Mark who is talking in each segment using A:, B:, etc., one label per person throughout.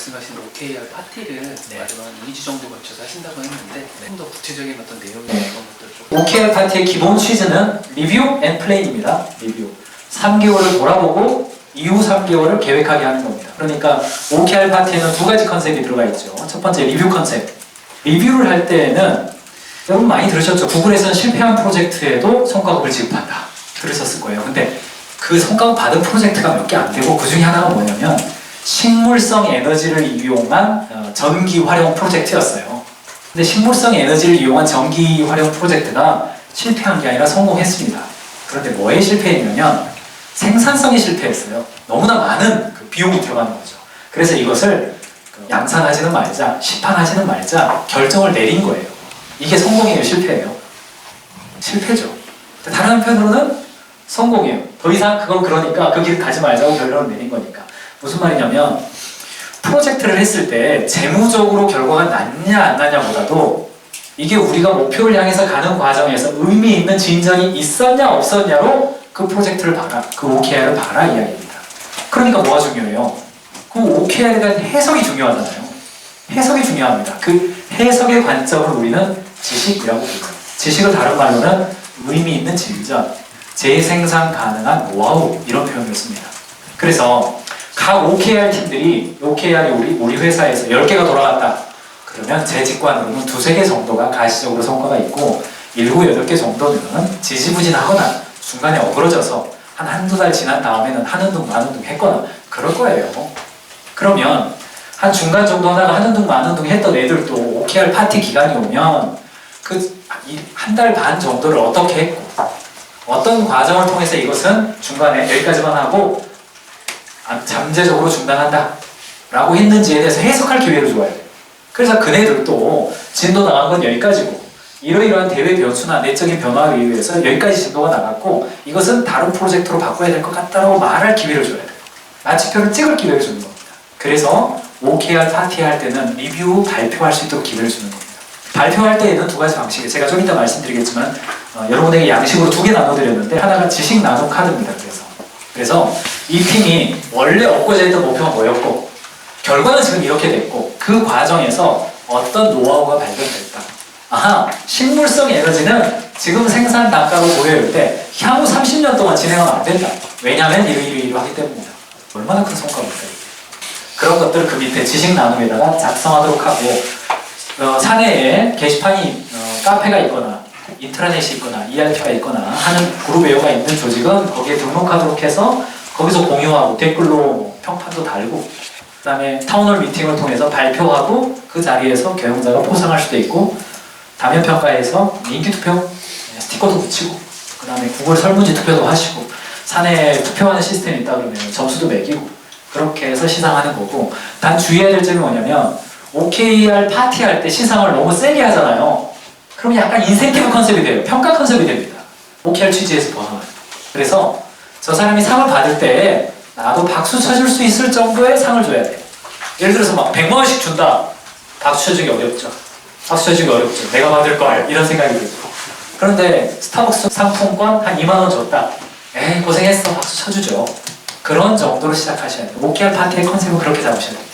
A: 말씀하신 OKR 파티를
B: 네.
A: 마지막 2주 정도 거쳐서 하신다고 했는데 좀 더 구체적인 어떤 내용이
B: 네.
A: 그런 것들 좀
B: OKR 파티의 기본 취지는 리뷰 앤 플레인입니다. 리뷰. 3개월을 돌아보고 이후 3개월을 계획하게 하는 겁니다. 그러니까 OKR 파티에는 두 가지 컨셉이 들어가 있죠. 첫 번째 리뷰 컨셉. 리뷰를 할 때에는 여러분 많이 들으셨죠? 구글에서는 실패한 프로젝트에도 성과급을 지급한다. 들으셨을 거예요. 근데 그 성과급 받은 프로젝트가 몇 개 안 되고 그 중에 하나가 뭐냐면 식물성 에너지를 이용한 어, 전기 활용 프로젝트였어요. 근데 식물성 에너지를 이용한 전기 활용 프로젝트가 실패한 게 아니라 성공했습니다. 그런데 뭐에 실패했냐면 생산성이 실패했어요. 너무나 많은 그 비용이 들어가는 거죠. 그래서 이것을 그 양산하지는 말자, 시판하지는 말자 결정을 내린 거예요. 이게 성공이에요, 실패예요? 실패죠. 다른 한편으로는 성공이에요. 더 이상 그건 그러니까 그 길 가지 말자고 결론을 내린 거니까. 무슨 말이냐면 프로젝트를 했을 때 재무적으로 결과가 났냐 안 났냐보다도 이게 우리가 목표를 향해서 가는 과정에서 의미 있는 진전이 있었냐 없었냐로 그 프로젝트를 봐라. 그 OKR을 봐라 이야기입니다. 그러니까 뭐가 중요해요? 그 OKR에 대한 해석이 중요하잖아요. 해석이 중요합니다. 그 해석의 관점을 우리는 지식이라고 부르요 지식을 다른 말로는 의미 있는 진전, 재생산 가능한 노하우 이런 표현을 씁니다. 그래서 각 OKR 팀들이 OKR이 우리 우리 회사에서 10개가 돌아갔다. 그러면 제 직관으로는 두세 개 정도가 가시적으로 성과가 있고 일곱 여덟 개 정도는 지지부진하거나 중간에 어그러져서 한 한두 달 지난 다음에는 하는 둥 마는 둥 했거나 그럴 거예요. 그러면 한 중간 정도 하다가 하는 둥 마는 둥 했던 애들도 OKR 파티 기간이 오면 그 한 달 반 정도를 어떻게 했고 어떤 과정을 통해서 이것은 중간에 여기까지만 하고 아, 잠재적으로 중단한다 라고 했는지에 대해서 해석할 기회를 줘야 돼요. 그래서 그네들도 진도 나간 건 여기까지고 이러이러한 대외 변수나 내적인 변화에 의해서 여기까지 진도가 나갔고 이것은 다른 프로젝트로 바꿔야 될 것 같다라고 말할 기회를 줘야 돼요. 마치표를 찍을 기회를 주는 겁니다. 그래서 OKR 파티 할 때는 리뷰 발표할 수 있도록 기회를 주는 겁니다. 발표할 때에는 두 가지 방식이 제가 좀 이따 말씀드리겠지만 어, 여러분에게 양식으로 두 개 나눠드렸는데 하나가 지식 나눔 카드입니다. 그래서 그래서 이 팀이 원래 얻고자 했던 목표가 뭐였고 결과는 지금 이렇게 됐고 그 과정에서 어떤 노하우가 발견됐다. 아하 식물성 에너지는 지금 생산 단가로 보여질 때 향후 30년 동안 진행하면 안 된다. 왜냐하면 이러 이러 이러 하기 때문이다. 얼마나 큰 성과일까요? 그런 것들을 그 밑에 지식 나눔에다가 작성하도록 하고 어, 사내에 게시판이 어, 카페가 있거나 인트라넷이 있거나 ERP가 있거나 하는 그룹 웨어가 있는 조직은 거기에 등록하도록 해서 거기서 공유하고 댓글로 뭐 평판도 달고 그다음에 타운홀 미팅을 통해서 발표하고 그 자리에서 경영자가 포상할 수도 있고 다면 평가에서 인기 투표 네, 스티커도 붙이고 그다음에 구글 설문지 투표도 하시고 사내에 투표하는 시스템이 있다 그러면 점수도 매기고 그렇게 해서 시상하는 거고 단 주의해야 될 점이 뭐냐면 OKR 파티 할 때 시상을 너무 세게 하잖아요. 그럼 약간 인센티브 컨셉이 돼요. 평가 컨셉이 됩니다. OKR 취지에서 벗어나요. 그래서 저 사람이 상을 받을 때 나도 박수 쳐줄 수 있을 정도의 상을 줘야 돼요. 예를 들어서 막 100만 원씩 준다. 박수 쳐주기 어렵죠. 박수 쳐주기 어렵죠. 내가 받을 걸 이런 생각이 들죠. 그런데 스타벅스 상품권 한 2만 원 줬다. 에이 고생했어. 박수 쳐주죠. 그런 정도로 시작하셔야 돼요. OKR 파티의 컨셉은 그렇게 잡으셔야 됩니다.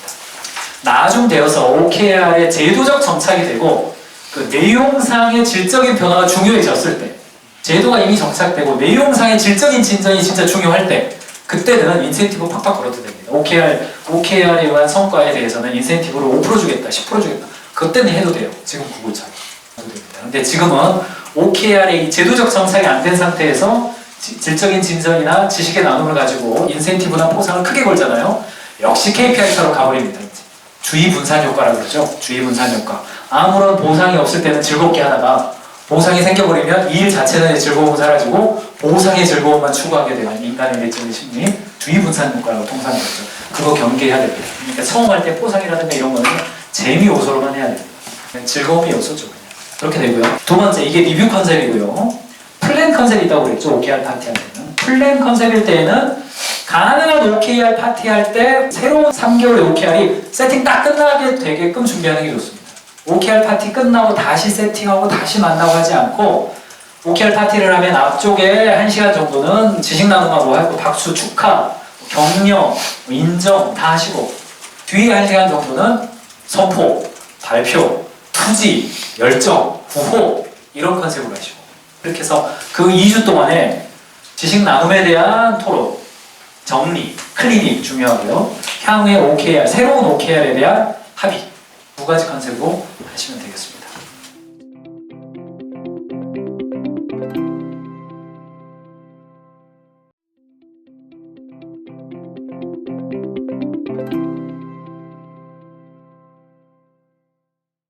B: 나중 되어서 OKR의 제도적 정착이 되고 그 내용상의 질적인 변화가 중요해졌을 때 제도가 이미 정착되고 내용상의 질적인 진전이 진짜 중요할 때 그때는 인센티브 팍팍 걸어도 됩니다. OKR, OKR에 의한 성과에 대해서는 인센티브를 5% 주겠다, 10% 주겠다. 그때는 해도 돼요. 지금 구글처럼. 됩니다. 근데 지금은 OKR의 이 제도적 정착이 안 된 상태에서 지- 질적인 진전이나 지식의 나눔을 가지고 인센티브나 포상을 크게 걸잖아요. 역시 KPI처럼 가버립니다. 주의 분산 효과라고 그러죠. 주의 분산 효과. 아무런 보상이 없을 때는 즐겁게 하다가 보상이 생겨버리면 이 일 자체는 즐거움은 사라지고 보상의 즐거움만 추구하게 되는 인간의 내적인 심리 주의 분산 효과라고 통상이 그러죠. 그거 경계해야 됩니다. 그러니까 처음 할 때 포상이라든가 이런 거는 재미 요소로만 해야 됩니다. 즐거움이 요소죠. 그냥. 그렇게 되고요. 두 번째 이게 리뷰 컨셉이고요. 플랜 컨셉이 있다고 그랬죠. OKR 파티 할 때는. 플랜 컨셉일 때에는 가능한 OKR 파티 할 때 새로운 3개월의 OKR이 세팅 딱 끝나게 되게끔 준비하는 게 좋습니다. OKR 파티 끝나고 다시 세팅하고 다시 만나고 하지 않고 OKR 파티를 하면 앞쪽에 1시간 정도는 지식 나눔하고 하고 박수 축하, 격려, 인정 다 하시고 뒤에 한 시간 정도는 선포, 발표, 투지, 열정, 구호 이런 컨셉으로 하시고 이렇게 해서 그 2주 동안에 지식 나눔에 대한 토론, 정리, 클리닉 중요하고요. 향후의 OKR, 새로운 OKR에 대한 합의 두 가지 컨셉으로 하시면 되겠습니다.